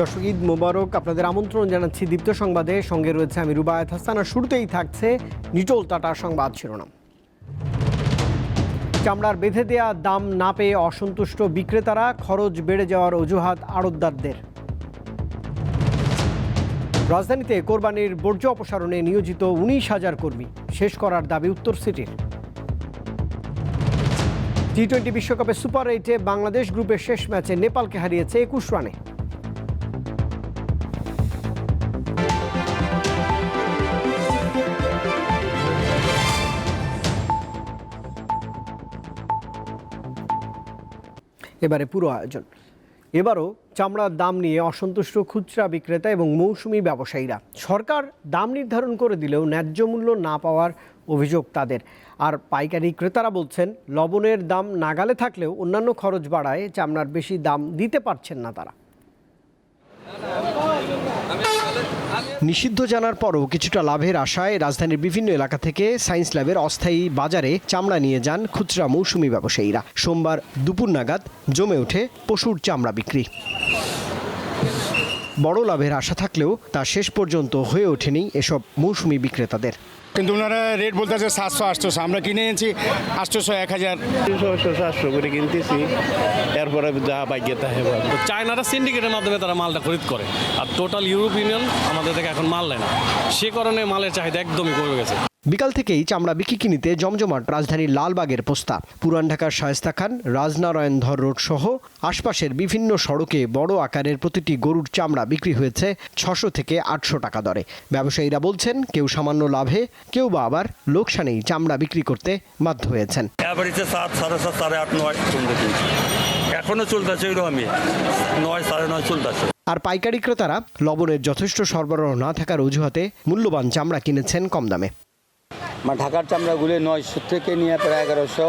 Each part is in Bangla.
দর্শক, ঈদ মোবারক। আপনাদের আমন্ত্রণ জানাচ্ছি দীপ্ত সংবাদে। সঙ্গে রয়েছে আমি রুবায়ত হাসান। আর শুরুতেই থাকছে নিটোল টাটার সংবাদ শিরোনাম। চামড়ার বেঁধে দেয়া দাম না পেয়ে অসন্তুষ্ট বিক্রেতারা, খরচ বেড়ে যাওয়ার অজুহাত আড়তদারদের। রাজধানীতে কোরবানির বর্জ্য অপসারণে নিয়োজিত উনিশ হাজার কর্মী, শেষ করার দাবি উত্তর সিটির। টি টোয়েন্টি বিশ্বকাপে সুপার এইটে বাংলাদেশ গ্রুপের শেষ ম্যাচে নেপালকে হারিয়েছে একুশ রানে। এবারে পুরো আয়োজন। এবারও চামড়ার দাম নিয়ে অসন্তুষ্ট খুচরা বিক্রেতা এবং মৌসুমি ব্যবসায়ীরা। সরকার দাম নির্ধারণ করে দিলেও ন্যায্য মূল্য না পাওয়ার অভিযোগ তাদের। আর পাইকারি ক্রেতারা বলছেন, লবণের দাম নাগালে থাকলেও অন্যান্য খরচ বাড়ায় চামড়ার বেশি দাম দিতে পারছেন না তারা। নিষিদ্ধ জানার পরও কিছুটা লাভের আশায় রাজধানীর বিভিন্ন এলাকা থেকে সায়েন্স ল্যাবের অস্থায়ী বাজারে চামড়া নিয়ে যান খুচরা মৌসুমি ব্যবসায়ীরা। সোমবার দুপুর নাগাদ জমে ওঠে পশুর চামড়া বিক্রি। বড় লাভের আশা থাকলেও তা শেষ পর্যন্ত হয়ে ওঠেনি এসব মৌসুমি বিক্রেতাদের। কিন্তু ওনারা রেট বলতেছে সাতশো আটশোশো আমরা কিনে এনেছি আটশোশো এক হাজার ছশো সাতশো করে কিনতেছি। এরপরে যা পাইকে তা হবে। তো চায়নারা সিন্ডিকেটের মাধ্যমে তারা মালটা খরিদ করে। আর টোটাল ইউরোপ ইউনিয়ন আমাদের থেকে এখন মাল নেয় না। সে কারণে মালের চাহিদা একদমই কমে গেছে। বিকাল থেকেই চামড়া বিক্রি কিনিতে জমজমাট রাজধানীর লালবাগের পোস্তা। পুরান ঢাকার শায়েস্তা খান রাজনারায়ণ ধর রোড সহ আশপাশের বিভিন্ন সড়কে বড় আকারের প্রতিটি গরুর চামড়া বিক্রি হয়েছে ছশো থেকে আটশো টাকা দরে। ব্যবসায়ীরা বলছেন কেউ সামান্য লাভে কেউ বা আবার লোকসানেই চামড়া বিক্রি করতে বাধ্য হয়েছেন। সাত সাড়ে সাত সাড়ে আট নয় চলতে কিনছি এখনও চলতেছে ওইরকমই। নয় সাড়ে নয় চলতেছে। আর পাইকারি ক্রেতারা লবণের যথেষ্ট সরবরাহ না থাকার অজুহাতে মূল্যবান চামড়া কিনেছেন কম দামে। ঢাকার চামড়াগুলি নয়শো থেকে নিয়ে প্রায় এগারোশো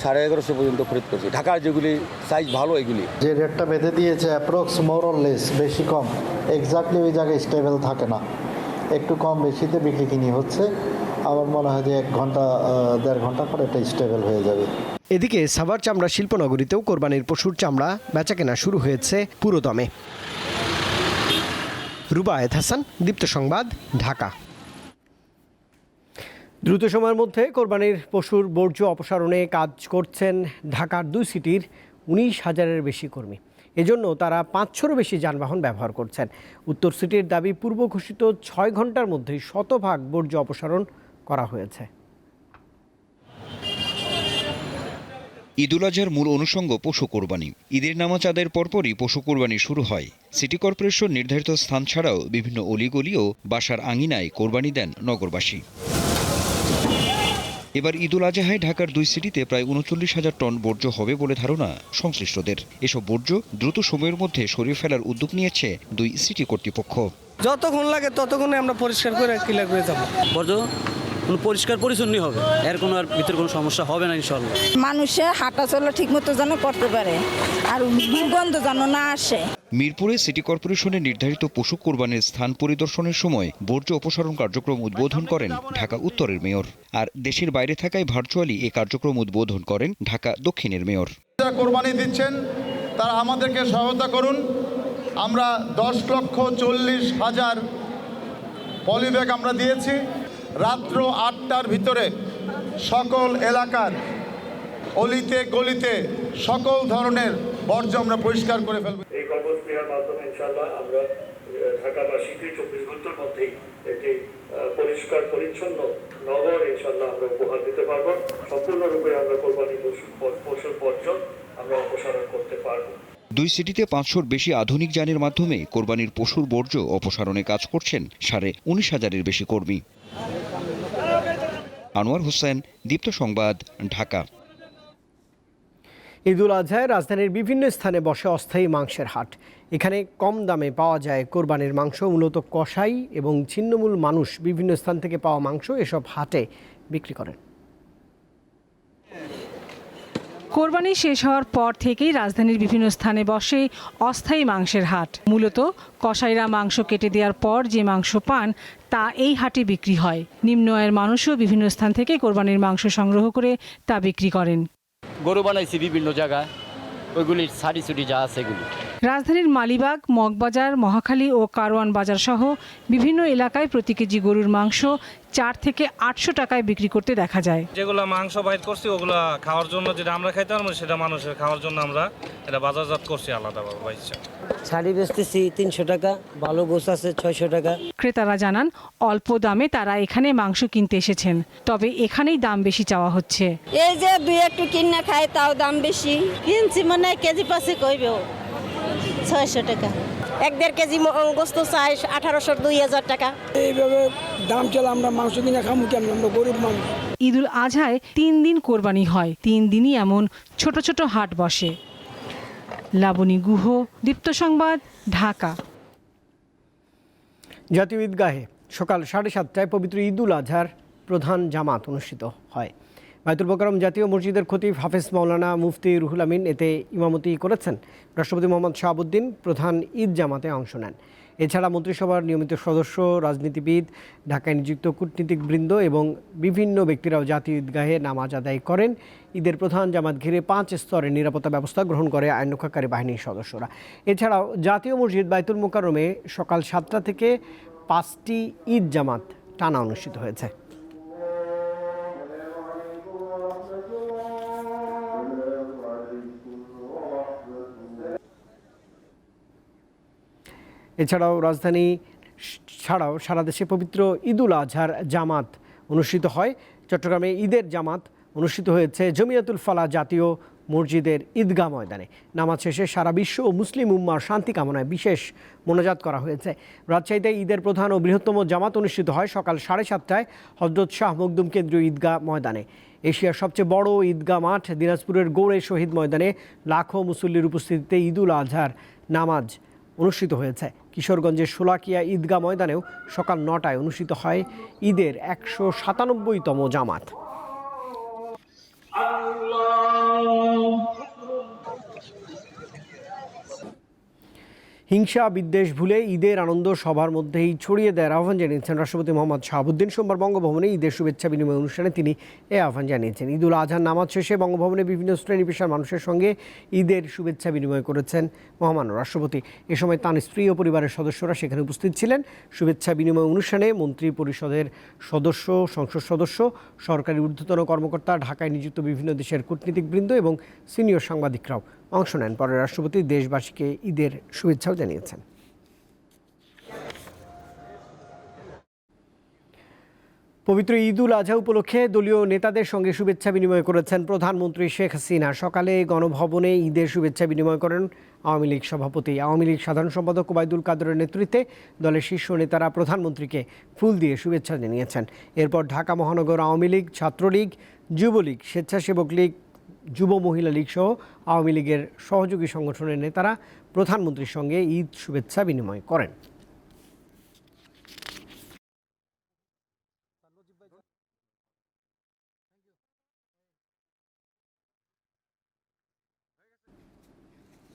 সাড়ে এগারোশো পর্যন্ত খরিদ করছি। ঢাকার যেগুলি সাইজ ভালো এগুলি। যে রেটটা বেঁধে দিয়েছে অ্যাপ্রক্স মোরলেস বেশি কম। এক্স্যাক্টলি ওই জায়গায় স্টেবল থাকে না। একটু কম বেশিতে বিক্রি কিনি হচ্ছে। আমার মনে হয় যে এক ঘণ্টা দেড় ঘণ্টা পরে এটা স্টেবল হয়ে যাবে। এদিকে সাভার চামড়া শিল্পনগরীতেও কোরবানির পশুর চামড়া বেচাকেনা শুরু হয়েছে পুরো দমে রুবায়েত হাসান দীপ্ত সংবাদ ঢাকা। দ্রুত সময়ের মধ্যে কোরবানির পশুর বর্জ্য অপসারণে কাজ করছেন ঢাকার দুই সিটির উনিশ হাজারের বেশি কর্মী। এজন্য তারা পাঁচশোরও বেশি যানবাহন ব্যবহার করছেন। উত্তর সিটির দাবি, পূর্ব ঘোষিত ছয় ঘণ্টার মধ্যেই শতভাগ বর্জ্য অপসারণ করা হয়েছে। ঈদুল আজহার মূল অনুষঙ্গ পশু কোরবানি। ঈদের নামাজ আদায়ের পরপরই পশু কোরবানি শুরু হয়। সিটি কর্পোরেশন নির্ধারিত স্থান ছাড়াও বিভিন্ন অলিগলি ও বাসার আঙিনায় কোরবানি দেন নগরবাসী। এবার ঈদুল আজহায় ঢাকার দুই সিটিতে প্রায় উনচল্লিশ হাজার টন বর্জ্য হবে বলে ধারণা সংশ্লিষ্টদের। এসব বর্জ্য দ্রুত সময়ের মধ্যে সরিয়ে ফেলার উদ্যোগ নিয়েছে দুই সিটি কর্তৃপক্ষ। যতক্ষণ লাগে ততক্ষণে আমরা পরিষ্কার করে ক্লিয়ার করে যাব। বর্জ্য পরিষ্কার পরিচ্ছন্নই হবে। এর কোনো আর ভিতরে কোনো সমস্যা হবে না ইনশাল্লাহ মানুষের হাঁটা চলা ঠিক মতো যেন করতে পারে আর দুর্গন্ধ যেন না আসে। মিরপুরে সিটি কর্পোরেশনের নির্ধারিত পশু কোরবানির স্থান পরিদর্শনের সময় বর্জ্য অপসারণ কার্যক্রম উদ্বোধন করেন ঢাকা উত্তরের মেয়র। আর দেশের বাইরে থাকায় ভার্চুয়ালি এই কার্যক্রম উদ্বোধন করেন ঢাকা দক্ষিণের মেয়র। যারা কোরবানি দিচ্ছেন তারা আমাদেরকে সহায়তা করুন। আমরা দশ লক্ষ চল্লিশ হাজার পলিব্যাগ আমরা দিয়েছি। রাত্র আটটার ভিতরে সকল এলাকার অলিতে গলিতে সকল ধরনের বর্জ্য আমরা পরিষ্কার করে ফেলব। এই কর্মক্রিয়ার মাধ্যমে ইনশাল্লাহ আমরা ঢাকাবাসীকে চব্বিশ ঘণ্টার মধ্যেই একটি পরিষ্কার পরিচ্ছন্ন নগর ইনশাল্লাহ আমরা উপহার দিতে পারব। সম্পূর্ণরূপে আমরা কোরবানি পশুর বর্জ্য আমরা অপসারণ করতে পারব। দুই সিটিতে পাঁচশোর বেশি আধুনিক যানের মাধ্যমে কোরবানির পশুর বর্জ্য অপসারণে কাজ করছেন সাড়ে উনিশ হাজারের বেশি কর্মী। আনোয়ার হোসেন দীপ্ত সংবাদ ঢাকা। ঈদুল আজহায় রাজধানীর বিভিন্ন স্থানে বসে অস্থায়ী মাংসের হাট। এখানে কম দামে পাওয়া যায় কোরবানির মাংস মূলত কষাই এবং ছিন্নমূল মানুষ বিভিন্ন স্থান থেকে পাওয়া মাংস এসব হাটে বিক্রি করেন। কোরবানি শেষ হওয়ার পর থেকেই রাজধানীর বিভিন্ন স্থানে বসে অস্থায়ী মাংসের হাট। মূলত কসাইরা মাংস কেটে দেওয়ার পর যে মাংস পান তা এই হাটে বিক্রি হয়। নিম্ন আয়ের মানুষও বিভিন্ন স্থান থেকে কোরবানির মাংস সংগ্রহ করে তা বিক্রি করেন। গরু বানাইছি বিভিন্ন জায়গায়। ওইগুলির সারি সুটি যা আছে এগুলি। রাজধানীর মালিবাগ মগবাজার মহাখালী ও কারওয়ান বাজার সহ বিভিন্ন এলাকায় প্রতি কেজি গরুর মাংস চার থেকে আটশো টাকায় বিক্রি করতে দেখা যায়। যেগুলো মাংস বাইর করছি ওগুলো খাওয়ার জন্য যেটা আমরা খাইতে পারব সেটা মানুষের খাওয়ার জন্য আমরা এটা বাজারজাত করছি আলাদাভাবে বাইচ্ছা শাড়ি বেচতেছি তিনশো টাকা ভালো গোছ আছে ছয়শো টাকা। ক্রেতারা জানান অল্প দামে তারা এখানে মাংস কিনতে এসেছেন তবে এখানেই দাম বেশি চাওয়া হচ্ছে। এই যে দুই একটু কিনে খায় তাও দাম বেশি। কিনছি মানে কেজি পাশে কইবে ছয়শো টাকা। এক দেড় কেজি গোস্ত চাই আঠারোশো দুই হাজার টাকা। এইভাবে দাম চলে আমরা মাংস কিনে খামু কেমন? আমরা গরিব মানুষ। ঈদুল আজহায় তিন দিন কোরবানি হয় তিন দিনই এমন ছোট ছোট হাট বসে। লাবণী গুহ দীপ্ত সংবাদ ঢাকা। জাতীয় ঈদগাহে সকাল সাড়ে সাতটায় পবিত্র ঈদুল আজহার প্রধান জামাত অনুষ্ঠিত হয়। বায়তুল বকরম জাতীয় মসজিদের খতিব হাফেজ মাওলানা মুফতি রুহুল আমিন এতে ইমামতি করেছেন। রাষ্ট্রপতি মোহাম্মদ শাহাবুদ্দিন প্রধান ঈদ জামাতে অংশ নেন। এছাড়া মন্ত্রিসভার নিয়মিত সদস্য, রাজনীতিবিদ, ঢাকায় নিযুক্ত কূটনীতিকবৃন্দ এবং বিভিন্ন ব্যক্তিরাও জাতীয় ঈদগাহে নামাজ আদায় করেন। ঈদের প্রধান জামাত ঘিরে পাঁচ স্তরের নিরাপত্তা ব্যবস্থা গ্রহণ করে আইনরক্ষাকারী বাহিনীর সদস্যরা। এছাড়াও জাতীয় মসজিদ বাইতুল মোকারমে সকাল সাতটা থেকে পাঁচটি ঈদ জামাত টানা অনুষ্ঠিত হয়েছে। এছাড়াও রাজধানী ছাড়াও সারা দেশে পবিত্র ঈদুল আজহার জামাত অনুষ্ঠিত হয়। চট্টগ্রামে ঈদের জামাত অনুষ্ঠিত হয়েছে জমিয়াতুল ফালা জাতীয় মসজিদের ঈদগাহ ময়দানে। নামাজ শেষে সারা বিশ্ব ও মুসলিম উম্মার শান্তি কামনায় বিশেষ মোনাজাত করা হয়েছে। রাজশাহীতে ঈদের প্রধান ও বৃহত্তম জামাত অনুষ্ঠিত হয় সকাল সাড়ে সাতটায় হজরত শাহ মকদুম কেন্দ্রীয় ঈদগাহ ময়দানে। এশিয়ার সবচেয়ে বড় ঈদগাহ মাঠ দিনাজপুরের গৌড়ে শহীদ ময়দানে লাখো মুসল্লির উপস্থিতিতে ঈদুল আজহার নামাজ অনুষ্ঠিত হয়েছে। কিশোরগঞ্জের শোলাকিয়া ঈদগাহ ময়দানেও সকাল নটায় অনুষ্ঠিত হয় ঈদের একশো সাতানব্বইতম জামাত। হিংসা, বিদ্বেষ ভুলে ঈদের আনন্দ সবার মধ্যেই ছড়িয়ে দেওয়ার আহ্বান জানিয়েছেন রাষ্ট্রপতি মোহাম্মদ শাহাবুদ্দিন। সোমবার বঙ্গভবনে ঈদের শুভেচ্ছা বিনিময় অনুষ্ঠানে তিনি এ আহ্বান জানিয়েছেন। ঈদুল আজহার নামাজ শেষে বঙ্গভবনে বিভিন্ন শ্রেণি পেশার মানুষের সঙ্গে ঈদের শুভেচ্ছা বিনিময় করেছেন মহামান্য রাষ্ট্রপতি। এ সময় তাঁর স্ত্রী ও পরিবারের সদস্যরা সেখানে উপস্থিত ছিলেন। শুভেচ্ছা বিনিময় অনুষ্ঠানে মন্ত্রী পরিষদের সদস্য, সংসদ সদস্য, সরকারি ঊর্ধ্বতন কর্মকর্তা, ঢাকায় নিযুক্ত বিভিন্ন দেশের কূটনীতিকবৃন্দ এবং সিনিয়র সাংবাদিকরাও অংশ নেন। পরে রাষ্ট্রপতি দেশবাসীকে ঈদের শুভেচ্ছাও জানিয়েছেন। পবিত্র ঈদুল আজহা উপলক্ষে দলীয় নেতাদের সঙ্গে শুভেচ্ছা বিনিময় করেছেন প্রধানমন্ত্রী শেখ হাসিনা। সকালে গণভবনে ঈদের শুভেচ্ছা বিনিময় করেন আওয়ামী লীগ সভাপতি। আওয়ামী লীগ সাধারণ সম্পাদক ওবায়দুল কাদরের নেতৃত্বে দলের শীর্ষ নেতারা প্রধানমন্ত্রীকে ফুল দিয়ে শুভেচ্ছা জানিয়েছেন। এরপর ঢাকা মহানগর আওয়ামী লীগ, ছাত্রলীগ, যুবলীগ, স্বেচ্ছাসেবক লীগ যুব মহিলা লীগ সহ আওয়ামী লীগের সহযোগী সংগঠনের নেতারা প্রধানমন্ত্রীর সঙ্গে ঈদ শুভেচ্ছা বিনিময় করেন।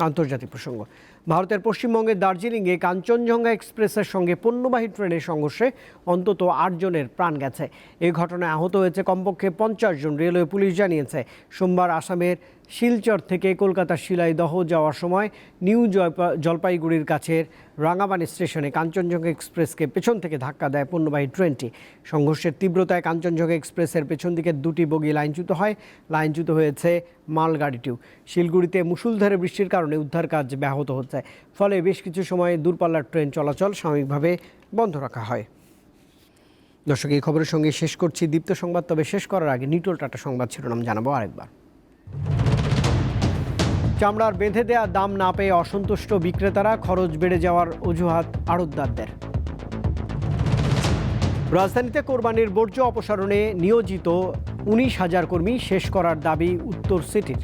আন্তর্জাতিক প্রসঙ্গ। ভারতের পশ্চিমবঙ্গের দার্জিলিংয়ে কাঞ্চনজঙ্ঘা এক্সপ্রেসের সঙ্গে পণ্যবাহী ট্রেনের সংঘর্ষে অন্তত আটজনের প্রাণ গেছে। এই ঘটনায় আহত হয়েছে কমপক্ষে পঞ্চাশ জন, রেলওয়ে পুলিশ জানিয়েছে। সোমবার আসামের শিলচর থেকে কলকাতার শিলাইদহ যাওয়ার সময় নিউ জলপাইগুড়ির কাছের রাঙাবানি স্টেশনে কাঞ্চনজঙ্ঘা এক্সপ্রেসকে পেছন থেকে ধাক্কা দেয় পণ্যবাহী ট্রেনটি। সংঘর্ষের তীব্রতায় কাঞ্চনজঙ্ঘা এক্সপ্রেসের পেছন দিকে দুটি বগি লাইনচ্যুত হয়। লাইনচ্যুত হয়েছে মালগাড়িটিও। শিলগুড়িতে মুষলধারে বৃষ্টির কারণে উদ্ধার কাজ ব্যাহত হচ্ছে। ফলে বেশ কিছু সময় দূরপাল্লার ট্রেন চলাচল সাময়িকভাবে বন্ধ রাখা হয়। দর্শক, এই খবরের সঙ্গে শেষ করছি দীপ্ত সংবাদ। তবে শেষ করার আগে নিটোল টাটা সংবাদ শিরোনাম জানাব আরেকবার। চামড়ার বেঁধে দেয়া দাম না পেয়ে অসন্তুষ্ট বিক্রেতারা খরচ বেড়ে যাওয়ার অজুহাত আড়তদারদের। রাজধানীতে কোরবানির বর্জ্য অপসারণে নিয়োজিত উনিশ হাজার কর্মী শেষ করার দাবি উত্তর সিটির।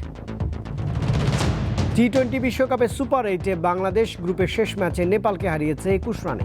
টি টোয়েন্টি বিশ্বকাপে সুপার এইটে বাংলাদেশ গ্রুপের শেষ ম্যাচে নেপালকে হারিয়েছে একুশ রানে।